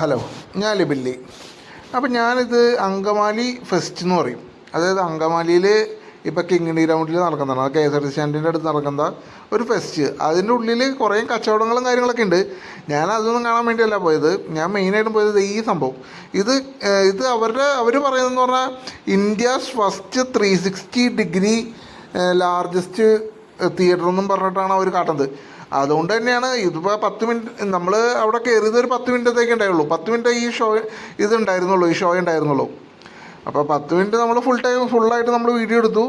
Hello ഞാൻ ലിബില്ലി അപ്പം ഞാനിത് അങ്കമാലി ഫെസ്റ്റ് എന്ന് പറയും. അതായത് അങ്കമാലിയിൽ ഇപ്പോൾ കിങ്ങിണി ഗ്രൗണ്ടിൽ നടക്കുന്നതാണ്. കെ എസ് ആർ ടി സ്റ്റാൻഡിന്റെ അടുത്ത് നടക്കുന്ന ഒരു ഫെസ്റ്റ്. അതിന്റെ ഉള്ളിൽ കുറേ കച്ചവടങ്ങളും കാര്യങ്ങളൊക്കെ ഉണ്ട്. ഞാൻ അതൊന്നും കാണാൻ വേണ്ടിയല്ല പോയത്. ഞാൻ മെയിനായിട്ടും പോയത് ഈ സംഭവം. ഇത് ഇത് അവരുടെ അവർ പറയുന്നതെന്ന് പറഞ്ഞാൽ India's first three sixty degree largest theatre എന്നും പറഞ്ഞിട്ടാണ് അവർ കാട്ടുന്നത്. അതുകൊണ്ട് തന്നെയാണ് ഇതിപ്പോൾ പത്ത് മിനിറ്റ് നമ്മൾ അവിടെ കയറിയത് ഒരു പത്ത് മിനിറ്റത്തേക്ക് ഉണ്ടായുള്ളൂ. പത്ത് മിനിറ്റ് ഈ ഷോ ഇത് ഉണ്ടായിരുന്നുള്ളൂ ഈ ഷോ ഉണ്ടായിരുന്നുള്ളൂ. അപ്പോൾ പത്ത് മിനിറ്റ് നമ്മൾ ഫുൾ ടൈം ഫുള്ളായിട്ട് നമ്മൾ വീഡിയോ എടുത്തു.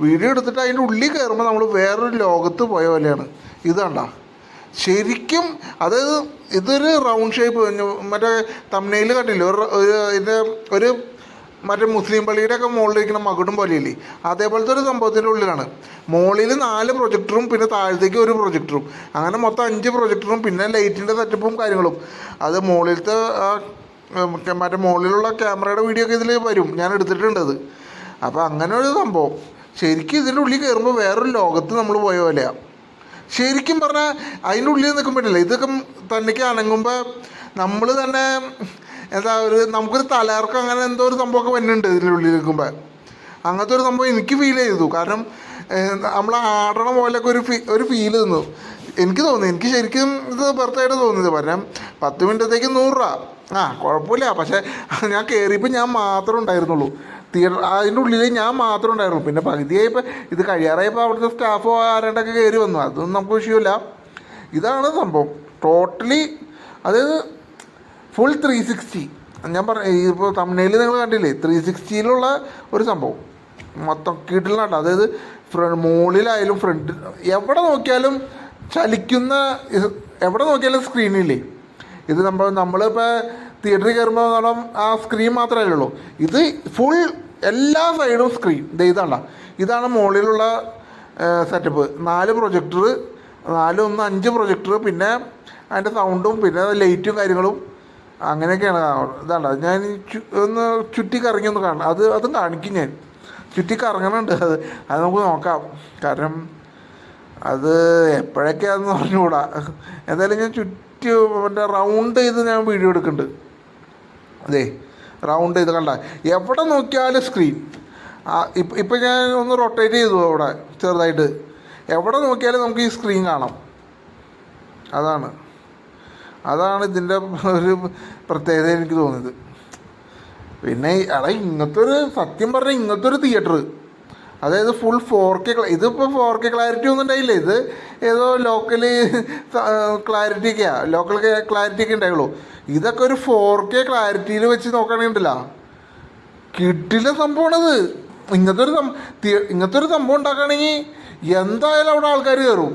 വീഡിയോ എടുത്തിട്ട് അതിന്റെ ഉള്ളിൽ കയറുമ്പോൾ നമ്മൾ വേറൊരു ലോകത്ത് പോയ പോലെയാണ്. ഇത് കണ്ട. ശരിക്കും അതായത് ഇതൊരു റൗണ്ട് ഷേപ്പ് മറ്റേ തമ്മനയിൽ കണ്ടില്ല? ഒരു ഇതിന്റെ ഒരു മറ്റേ മുസ്ലിം പള്ളിയുടെ ഒക്കെ മുകളിലിരിക്കുന്ന മകുടും പോലെയില്ലേ അതേപോലത്തെ ഒരു സംഭവത്തിന്റെ ഉള്ളിലാണ്. മുകളിൽ നാല് പ്രൊജക്ടറും പിന്നെ താഴത്തേക്ക് ഒരു പ്രൊജക്ടറും. അങ്ങനെ മൊത്തം അഞ്ച് പ്രൊജക്ടറും പിന്നെ ലൈറ്റിന്റെ സെറ്റപ്പും കാര്യങ്ങളും. അത് മുകളിലത്തെ മറ്റേ മുകളിലുള്ള ക്യാമറയുടെ വീഡിയോ ഒക്കെ ഇതിൽ വരും. ഞാൻ എടുത്തിട്ടുണ്ട് അത്. അപ്പോൾ അങ്ങനെ ഒരു സംഭവം. ശരിക്കും ഇതിന്റെ ഉള്ളിൽ കയറുമ്പോൾ വേറൊരു ലോകത്ത് നമ്മൾ പോയ പോലെയാണ് ശരിക്കും പറഞ്ഞാൽ അതിന്റെ ഉള്ളിൽ നിൽക്കുമ്പോഴല്ലേ ഇതൊക്കെ തന്നെക്ക് അനങ്ങുമ്പോൾ നമ്മൾ തന്നെ എന്താ ഒരു നമുക്കൊരു തലയിറക്കം അങ്ങനെ എന്തോ ഒരു സംഭവമൊക്കെ വരുന്നുണ്ട് ഇതിന്റെ ഉള്ളിൽ നിൽക്കുമ്പോൾ അങ്ങനത്തെ ഒരു സംഭവം എനിക്ക് ഫീൽ ചെയ്തു. കാരണം നമ്മൾ ആടണ പോലെയൊക്കെ ഒരു ഫീ ഒരു ഫീൽ തന്നു എനിക്ക് തോന്നി എനിക്ക് ശരിക്കും ഇത് ബർത്തായിട്ട് തോന്നിയത് പറഞ്ഞാൽ പത്ത് മിനിറ്റത്തേക്ക് നൂറ് രൂപ. ആ കുഴപ്പമില്ല. പക്ഷേ ഞാൻ കയറിയപ്പോൾ ഞാൻ മാത്രമേ ഉണ്ടായിരുന്നുള്ളൂ. തിയേറ്റർ അതിന്റെ ഉള്ളിൽ ഞാൻ മാത്രമേ ഉണ്ടായിരുന്നുള്ളൂ. പിന്നെ പകുതിയായപ്പോൾ ഇത് കഴിയാറായപ്പോൾ അവിടുത്തെ സ്റ്റാഫോ ആരാണ്ടൊക്കെ കയറി വന്നു. അതൊന്നും നമുക്ക് വിഷയമില്ല. ഇതാണ് സംഭവം. ടോട്ടലി അതായത് ഫുൾ ത്രീ സിക്സ്റ്റി ഞാൻ പറഞ്ഞ ഇപ്പോൾ തമിഴ്നയിൽ നിങ്ങൾ കണ്ടില്ലേ? ത്രീ സിക്സ്റ്റിയിലുള്ള ഒരു സംഭവം. മൊത്തം കീട്ടിലാണ് അതായത് ഫ്രണ്ട് മുകളിലായാലും ഫ്രണ്ട് എവിടെ നോക്കിയാലും ചലിക്കുന്ന എവിടെ നോക്കിയാലും സ്ക്രീനില്ലേ ഇത് നമ്മൾ നമ്മളിപ്പോൾ തിയേറ്ററിൽ കയറുമ്പോൾ പറഞ്ഞാൽ ആ സ്ക്രീൻ മാത്രമേ ഉള്ളൂ. ഇത് ഫുൾ എല്ലാ സൈഡും സ്ക്രീൻ ഇതാണ് ഇതാണ് മുകളിലുള്ള സെറ്റപ്പ് നാല് പ്രൊജക്ടർ നാല് ഒന്ന് അഞ്ച് പ്രൊജക്ടർ പിന്നെ അതിന്റെ സൗണ്ടും പിന്നെ ലൈറ്റും കാര്യങ്ങളും അങ്ങനെയൊക്കെയാണ് ഇതാണ് ഞാൻ ഒന്ന് ചുറ്റി കറങ്ങി ഒന്ന് കാണണം. അത് അതും കാണിക്കും ഞാൻ. ചുറ്റി കറങ്ങണുണ്ട് അത് അത് നമുക്ക് നോക്കാം. കാരണം അത് എപ്പോഴൊക്കെയാണെന്ന് പറഞ്ഞുകൂടാ എന്തായാലും ഞാൻ ചുറ്റി മറ്റേ റൗണ്ട് ചെയ്ത് ഞാൻ വീഡിയോ എടുക്കുന്നുണ്ട്. അതെ റൗണ്ട് ചെയ്ത് കണ്ട. എവിടെ നോക്കിയാലും സ്ക്രീൻ ഇപ്പം ഇപ്പം ഞാൻ ഒന്ന് റൊട്ടേറ്റ് ചെയ്തു അവിടെ ചെറുതായിട്ട്. എവിടെ നോക്കിയാലും നമുക്ക് ഈ സ്ക്രീൻ കാണാം. അതാണ്. അതാണ് ഇതിന്റെ ഒരു പ്രത്യേകത എനിക്ക് തോന്നിയത്. പിന്നെ അതെ ഇങ്ങനത്തെ ഒരു സത്യം പറഞ്ഞാൽ ഇങ്ങനത്തെ ഒരു തിയേറ്റർ അതായത് ഫുൾ ഫോർ കെ ഇതിപ്പോൾ ഫോർ കെ ക്ലാരിറ്റി ഒന്നും ഉണ്ടായില്ല? ഇത് ഏതോ ലോക്കൽ ഒക്കെയാ. ലോക്കൽ ക്ലാരിറ്റി ഒക്കെ ഉണ്ടായുള്ളൂ. ഇതൊക്കെ ഒരു ഫോർ കെ ക്ലാരിറ്റിയിൽ വെച്ച് നോക്കുകയാണെങ്കിൽ ഉണ്ടല്ലോ കിട്ടില്ല സംഭവമാണത്. ഇങ്ങനത്തെ ഒരു ഇങ്ങനത്തെ ഒരു സംഭവം ഉണ്ടാക്കുകയാണെങ്കിൽ എന്തായാലും അവിടെ ആൾക്കാർ കയറും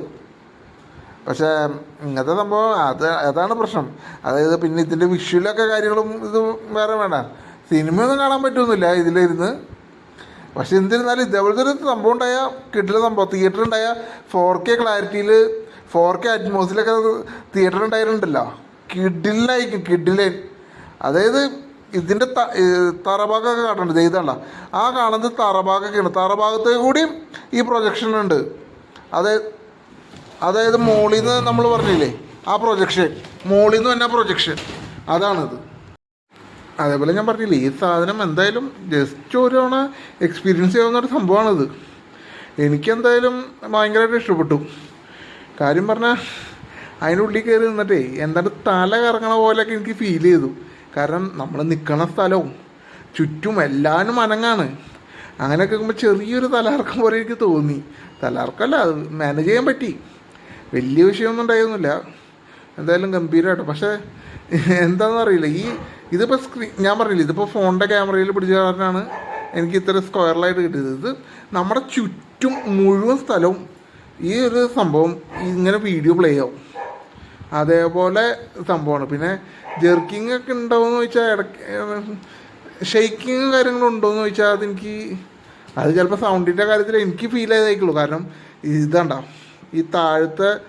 പക്ഷേ ഇങ്ങനത്തെ സംഭവം അത് അതാണ് പ്രശ്നം. അതായത് പിന്നെ ഇതിന്റെ വിഷ്വലൊക്കെ കാര്യങ്ങളും ഇത് വേറെ വേണ്ട. സിനിമയൊന്നും കാണാൻ പറ്റുമെന്നില്ല ഇതിലിരുന്ന്. പക്ഷെ എന്തിരുന്നാലും ഇതേപോലത്തെ ഒരു സംഭവം ഉണ്ടായ കിട്ടില്ല സംഭവം തിയേറ്റർ ഉണ്ടായ ഫോർ കെ ക്ലാരിറ്റിയിൽ ഫോർ കെ അറ്റ്മോസിലൊക്കെ തിയേറ്റർ ഉണ്ടായിട്ടുണ്ടല്ലോ കിഡിലായിരിക്കും കിഡിലൻ അതായത് ഇതിന്റെ ത തറഭാഗമൊക്കെ കാണുന്നുണ്ട് ഇതല്ല ആ കാണുന്നത് തറഭാഗമൊക്കെയാണ് തറഭാഗത്തേക്ക് കൂടിയും ഈ പ്രൊജക്ഷൻ ഉണ്ട്. അതായത് അതായത് മോളിൽ നിന്ന് നമ്മൾ പറഞ്ഞില്ലേ ആ പ്രൊജക്ഷൻ മോളിൽ നിന്ന് തന്നെ പ്രൊജക്ഷൻ അതാണിത്. അതേപോലെ ഞാൻ പറഞ്ഞില്ലേ ഈ സാധനം എന്തായാലും ജസ്റ്റ് ഒരു തവണ എക്സ്പീരിയൻസ് ചെയ്യാവുന്ന ഒരു സംഭവമാണിത്. എനിക്കെന്തായാലും ഭയങ്കരമായിട്ട് ഇഷ്ടപ്പെട്ടു. കാര്യം പറഞ്ഞാൽ അതിനുള്ളിൽ കയറി നിന്നിട്ടേ എന്താണ് തല കറങ്ങണ പോലെയൊക്കെ എനിക്ക് ഫീൽ ചെയ്തു. കാരണം നമ്മൾ നിൽക്കണ സ്ഥലവും ചുറ്റും എല്ലാവരും അനങ്ങാണ്. അങ്ങനെയൊക്കെ നോക്കുമ്പോൾ ചെറിയൊരു തലകറക്കം പോലെ എനിക്ക് തോന്നി. തലകറക്കമല്ല അത് മാനേജ് ചെയ്യാൻ പറ്റി. വലിയ വിഷയമൊന്നും ഉണ്ടായിരുന്നില്ല എന്തായാലും ഗംഭീരമായിട്ട് പക്ഷേ എന്താണെന്ന് അറിയില്ല. ഈ ഇതിപ്പോൾ സ്ക്രീൻ ഞാൻ പറഞ്ഞില്ല ഇതിപ്പോൾ ഫോണിന്റെ ക്യാമറയിൽ പിടിച്ച കാരണമാണ് എനിക്ക് ഇത്ര സ്ക്വയറിലായിട്ട് കിട്ടിയത്. ഇത് നമ്മുടെ ചുറ്റും മുഴുവൻ സ്ഥലവും ഈ ഒരു സംഭവം ഇങ്ങനെ വീഡിയോ പ്ലേ ആവും. അതേപോലെ സംഭവമാണ്. പിന്നെ ജെർക്കിംഗ് ഒക്കെ ഉണ്ടാവുമെന്ന് ചോദിച്ചാൽ ഇടയ്ക്ക് ഷെയ്ക്കിങ് കാര്യങ്ങളും ഉണ്ടോയെന്ന് ചോദിച്ചാൽ അതെനിക്ക് അത് ചിലപ്പോൾ സൗണ്ടിന്റെ കാര്യത്തിൽ എനിക്ക് ഫീൽ ചെയ്തേക്കുള്ളൂ. കാരണം ഇതണ്ട ഈ താഴത്തെ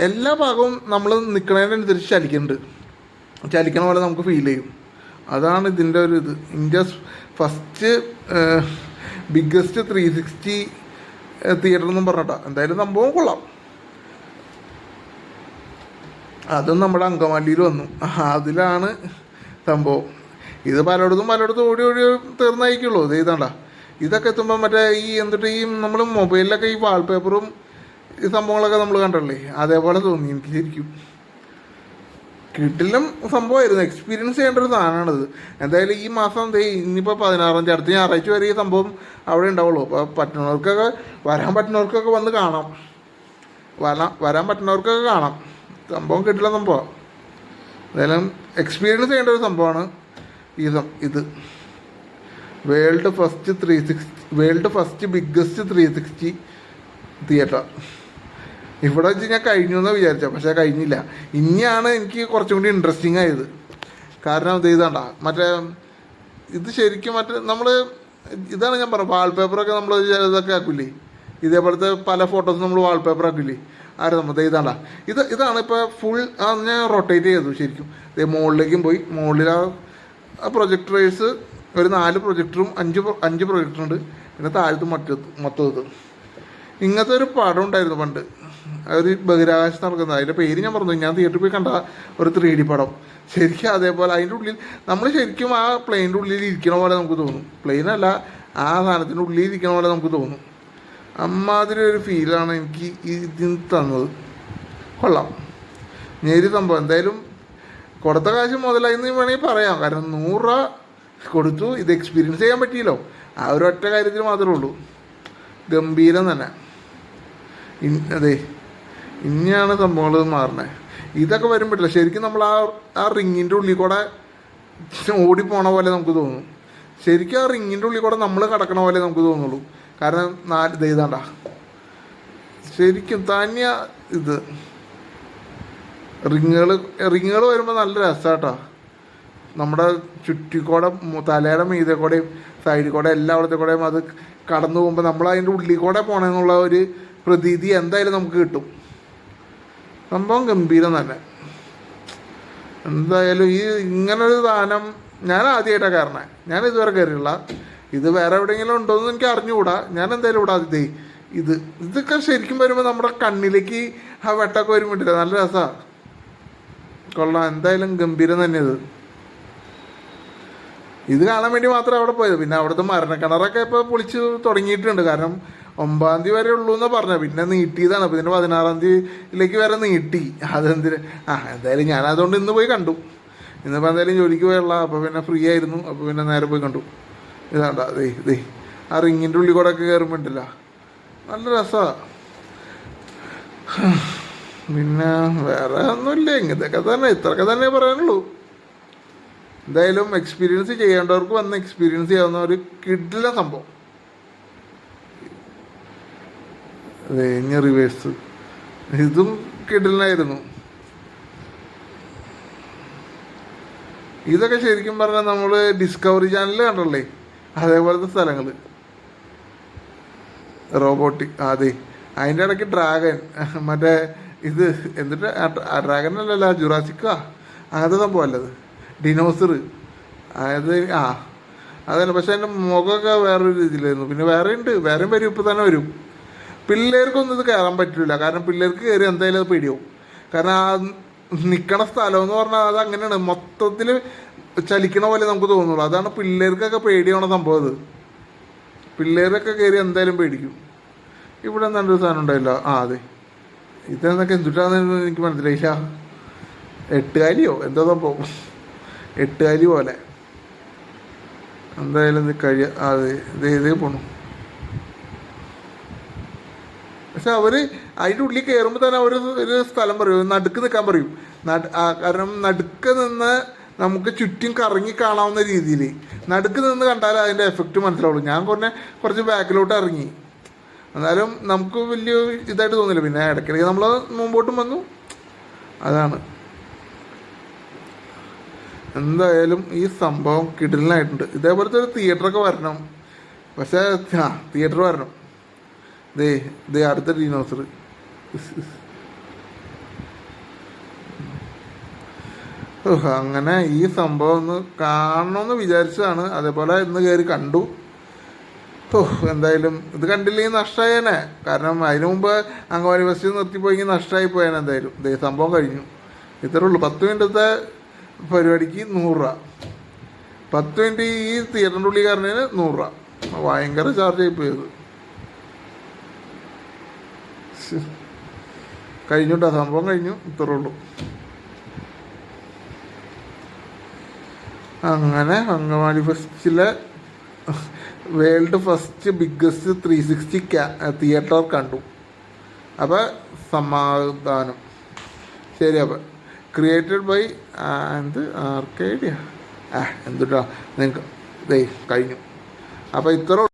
എല്ലാ ഭാഗവും നമ്മൾ നിൽക്കുന്നതിനനുസരിച്ച് ചലിക്കുന്നുണ്ട്. ചലിക്കണ പോലെ നമുക്ക് ഫീൽ ചെയ്യും. അതാണ് ഇതിന്റെ ഒരു ഇത്. India first biggest three sixty theatre എന്നും പറഞ്ഞിട്ടാ. എന്തായാലും സംഭവം കൊള്ളാം. അതും നമ്മുടെ അങ്കമാലിയിൽ വന്നു. അതിലാണ് സംഭവം. ഇത് പലയിടത്തും പലയിടത്തും ഓടി ഓടി തീർന്നായിരിക്കുള്ളൂ ഇത് ഇതാണ്ട. ഇതൊക്കെ എത്തുമ്പോൾ മറ്റേ ഈ എന്നിട്ട് ഈ നമ്മൾ മൊബൈലിലൊക്കെ ഈ വാൾപേപ്പറും സംഭവങ്ങളൊക്കെ നമ്മൾ കണ്ടല്ലേ? അതേപോലെ തോന്നി എനിക്ക് ശരിക്കും കിട്ടിലും സംഭവമായിരുന്നു. എക്സ്പീരിയൻസ് ചെയ്യേണ്ട ഒരു സാധനമാണിത്. എന്തായാലും ഈ മാസം ഇനിയിപ്പോൾ പതിനാറാം തീയതി അടുത്ത ഞായറാഴ്ച വരെ ഈ സംഭവം അവിടെ ഉണ്ടാവുള്ളൂ. അപ്പോൾ പറ്റുന്നവർക്കൊക്കെ വരാൻ പറ്റുന്നവർക്കൊക്കെ വന്ന് കാണാം. വരാൻ വരാൻ പറ്റുന്നവർക്കൊക്കെ കാണാം. സംഭവം കിട്ടില്ല സംഭവം. എന്തായാലും എക്സ്പീരിയൻസ് ചെയ്യേണ്ട ഒരു സംഭവമാണ് ഈ ഇത്. World first three sixty world first biggest three sixty theatre ഇവിടെ വെച്ച് ഞാൻ കഴിഞ്ഞു എന്ന് വിചാരിച്ച പക്ഷേ കഴിഞ്ഞില്ല. ഇനിയാണ് എനിക്ക് കുറച്ചും കൂടി ഇൻട്രസ്റ്റിംഗ് ആയത്. കാരണം ഇത് ഇതാണ്ട മറ്റേ ഇത് ശരിക്കും മറ്റേ നമ്മൾ ഇതാണ് ഞാൻ പറഞ്ഞത് വാൾപേപ്പറൊക്കെ നമ്മൾ ഇതൊക്കെ ആക്കില്ലേ ഇതേപോലത്തെ പല ഫോട്ടോസ് നമ്മൾ വാൾപേപ്പർ ആക്കില്ലേ ആരും നമ്മൾ ഇതാണ്ട ഇത് ഇതാണ് ഇപ്പോൾ ഫുൾ ഞാൻ റൊട്ടേറ്റ് ചെയ്തു ശരിക്കും. ദേ മുകളിലേക്കും പോയി മുകളിൽ ആ പ്രൊജക്ടറേഴ്സ് ഒരു നാല് പ്രൊജക്ടറും അഞ്ച് അഞ്ച് പ്രൊജക്ടറുണ്ട് പിന്നെ താഴത്ത് മറ്റു മൊത്തം ഇത്. ഇങ്ങനത്തെ ഒരു പടം ഉണ്ടായിരുന്നു പണ്ട്. ഒരു ബഹിരാകാശത്ത് നടക്കുന്നത്. അതിന്റെ പേര് ഞാൻ പറഞ്ഞു ഞാൻ തിയേറ്ററിൽ പോയി കണ്ട ഒരു ത്രീ ഡി പടം. ശരിക്കും അതേപോലെ അതിന്റെ ഉള്ളിൽ നമ്മൾ ശരിക്കും ആ പ്ലെയിന്റെ ഉള്ളിൽ ഇരിക്കണ പോലെ നമുക്ക് തോന്നും. പ്ലെയിനല്ല ആ സാധനത്തിന്റെ ഉള്ളിൽ ഇരിക്കണ പോലെ നമുക്ക് തോന്നും. അമ്മാതിരി ഒരു ഫീലാണ് എനിക്ക് ഇതിന് തന്നത്. കൊള്ളാം. നേരി സംഭവം. എന്തായാലും കൊടുത്ത കാശ് മുതലായി എന്ന് വേണമെങ്കിൽ പറയാം. കാരണം നൂറ് രൂപ കൊടുത്തു. ഇത് എക്സ്പീരിയൻസ് ചെയ്യാൻ പറ്റിയല്ലോ. ആ ഒരു ഒറ്റ കാര്യത്തിൽ മാത്രമേ ഉള്ളൂ. ഗംഭീരം തന്നെ. അതെ. ഇനിയാണ് സംഭവങ്ങൾ മാറണേ. ഇതൊക്കെ വരുമ്പോഴല്ല ശരിക്കും നമ്മൾ ആ ആ റിങ്ങിന്റെ ഉള്ളിൽ കൂടെ ഓടിപ്പോണ പോലെ നമുക്ക് തോന്നും. ശരിക്കും ആ റിങ്ങിന്റെ ഉള്ളിൽ കൂടെ നമ്മൾ കിടക്കണ പോലെ നമുക്ക് തോന്നുള്ളൂ. കാരണം നാല് ദേ ഇതാണ്ട. ശരിക്കും തന്നെയ ഇത്. റിങ്ങുകൾ റിങ്ങുകൾ വരുമ്പോൾ നല്ല രസമാട്ടോ നമ്മുടെ ചുറ്റിക്കൂടെ തലയുടെ മീതെ കൂടെയും സൈഡിൽ കൂടെ എല്ലായിടത്തെ കൂടെയും അത് കടന്നു പോകുമ്പോൾ നമ്മൾ അതിന്റെ ഉള്ളിൽ കൂടെ പോകണമെന്നുള്ള ഒരു പ്രതീതി എന്തായാലും നമുക്ക് കിട്ടും. സംഭവം ഗംഭീരം തന്നെ എന്തായാലും ഈ ഇങ്ങനൊരു ദാനം ഞാൻ ആദ്യമായിട്ടാണ് കയറണേ ഞാൻ ഇതുവരെ കയറിയില്ല ഇത് വേറെ എവിടെയെങ്കിലും ഉണ്ടോ എന്ന് എനിക്ക് അറിഞ്ഞുകൂടാ. ഞാൻ എന്തായാലും ഇവിടെ ആദ്യത്തെ ഇത്. ഇതൊക്കെ ശരിക്കും വരുമ്പോൾ നമ്മുടെ കണ്ണിലേക്ക് ആ വെട്ടൊക്കെ വരുമ്പോട്ടില്ല നല്ല രസമാണ് കൊള്ളാം. എന്തായാലും ഗംഭീരം തന്നെ ഇത്. ഇത് കാണാൻ വേണ്ടി മാത്രമേ അവിടെ പോയത്. പിന്നെ അവിടുത്തെ മരണക്കിണറൊക്കെ ഇപ്പോൾ പൊളിച്ച് തുടങ്ങിയിട്ടുണ്ട്. കാരണം ഒമ്പതാം തീയതി വരെ ഉള്ളൂ എന്ന് പറഞ്ഞു പിന്നെ നീട്ടിയതാണ്. അപ്പോൾ ഇതിന്റെ പതിനാറാം തീയതിയിലേക്ക് വരെ നീട്ടി. അതെന്തിന്? ആ എന്തായാലും ഞാൻ അതുകൊണ്ട് ഇന്ന് പോയി കണ്ടു. ഇന്നിപ്പോൾ എന്തായാലും ജോലിക്ക് പോയുള്ള അപ്പോൾ പിന്നെ ഫ്രീ ആയിരുന്നു. അപ്പോൾ പിന്നെ നേരെ പോയി കണ്ടു. ഇതാണ്ട ദേ ദേ. ആ റിങ്ങിന്റെ ഉള്ളിൽ കൂടെ ഒക്കെ കയറുമ്പോണ്ടല്ല നല്ല രസമാണ് പിന്നെ വേറെ ഒന്നുമില്ല. ഇങ്ങനത്തെയൊക്കെ തന്നെ ഇത്രയൊക്കെ തന്നെ പറയാനുള്ളൂ. എന്തായാലും എക്സ്പീരിയൻസ് ചെയ്യേണ്ടവർക്ക് വന്ന് എക്സ്പീരിയൻസ് ചെയ്യാവുന്ന ഒരു കിഡിലെ സംഭവം. ഇനി റിവേഴ്സ് ഇതും കിടലായിരുന്നു ഇതൊക്കെ ശരിക്കും പറഞ്ഞാൽ നമ്മൾ ഡിസ്കവറി ചാനലിൽ കണ്ടല്ലേ? അതേപോലത്തെ സ്ഥലങ്ങൾ റോബോട്ടിക് അതെ. അതിന്റെ ഇടയ്ക്ക് ഡ്രാഗൻ മറ്റേ ഇത് എന്നിട്ട് ഡ്രാഗൻ അല്ലല്ല ജുറാസിക്കാ അങ്ങനത്തെ സംഭവം അല്ലത്. ഡിനോസർ അതായത് ആ. അതല്ല പക്ഷെ അതിന്റെ മുഖമൊക്കെ വേറൊരു രീതിയിലായിരുന്നു. പിന്നെ വേറെ ഉണ്ട് വേറെയും വരും ഇപ്പം തന്നെ വരും. പിള്ളേർക്കൊന്നും ഇത് കയറാൻ പറ്റില്ല. കാരണം പിള്ളേർക്ക് കയറി എന്തായാലും അത് പേടിയാവും കാരണം ആ നിൽക്കണ സ്ഥലം എന്ന് പറഞ്ഞാൽ അത് അങ്ങനെയാണ്. മൊത്തത്തിൽ ചലിക്കണ പോലെ നമുക്ക് തോന്നുള്ളൂ. അതാണ് പിള്ളേർക്കൊക്കെ പേടിയാണ് സംഭവം അത്. പിള്ളേരൊക്കെ കയറി എന്തായാലും പേടിക്കും. ഇവിടെ നല്ലൊരു സാധനം ഉണ്ടായില്ല. ആ അതെ. ഇതെന്നൊക്കെ എന്തുട്ടാന്ന് എനിക്ക് മനസ്സിലായില്ല. എട്ടുകാലിയോ? എന്താ സംഭവം. എട്ടുകാലി പോലെ. എന്തായാലും ഇത് കഴിയ അതെ. ഇത് ഇതേ പോണു. പക്ഷെ അവർ അതിന്റെ ഉള്ളിൽ കയറുമ്പോൾ തന്നെ അവർ ഒരു സ്ഥലം പറയും നടുക്ക് നിൽക്കാൻ പറയും. നട കാരണം നടുക്ക് നിന്ന് നമുക്ക് ചുറ്റും കറങ്ങി കാണാവുന്ന രീതിയിൽ നടുക്ക് നിന്ന് കണ്ടാൽ അതിന്റെ എഫക്റ്റ് മനസ്സിലാവുള്ളൂ. ഞാൻ കുറഞ്ഞ കുറച്ച് ബാക്കിലോട്ട് ഇറങ്ങി. എന്നാലും നമുക്ക് വലിയ ഇതായിട്ട് തോന്നില്ല. പിന്നെ ഇടയ്ക്കിടയ്ക്ക് നമ്മൾ മുമ്പോട്ടും വന്നു. അതാണ്. എന്തായാലും ഈ സംഭവം കിടിലനായിട്ടുണ്ട്. ഇതേപോലത്തെ ഒരു തിയേറ്ററൊക്കെ വരണം. പക്ഷേ തിയേറ്റർ വരണം. ദേ ദേ അടുത്ത ഡീനോസർ അങ്ങനെ ഈ സംഭവം ഒന്ന് കാണണമെന്ന് വിചാരിച്ചതാണ്. അതേപോലെ ഇന്ന് കയറി കണ്ടു. എന്തായാലും ഇത് കണ്ടില്ലെങ്കിൽ നഷ്ടമായേനെ കാരണം അതിനു മുമ്പ് അങ്കവാടി ബസ് നിർത്തിപ്പോയെങ്കിൽ നഷ്ടമായി പോയേനെ എന്തായാലും. ദേ സംഭവം കഴിഞ്ഞു. ഇത്രേ ഉള്ളൂ. പത്ത് മിനിറ്റത്തെ പരിപാടിക്ക് നൂറ് രൂപ. പത്ത് മിനിറ്റ് ഈ തിയേറ്ററിന്റെ ഉള്ളിൽ കയറുന്നതിന് നൂറ് രൂപ. ഭയങ്കര ചാർജ് ആയി പോയത്. കഴിഞ്ഞുട്ടാ സംഭവം കഴിഞ്ഞു. ഇത്രേ ഉള്ളൂ. അങ്ങനെ Angamaly ഫെസ്റ്റിലെ world first biggest three sixty theatre കണ്ടു. അപ്പോൾ സമാധാനം. ശരി അപ്പം. ക്രിയേറ്റഡ് ബൈ എന്ത്? ആർക്കേഡിയ? ആ എന്തുട്ടാ? നിങ്ങൾക്ക് ദേ കഴിഞ്ഞു. അപ്പോൾ ഇത്ര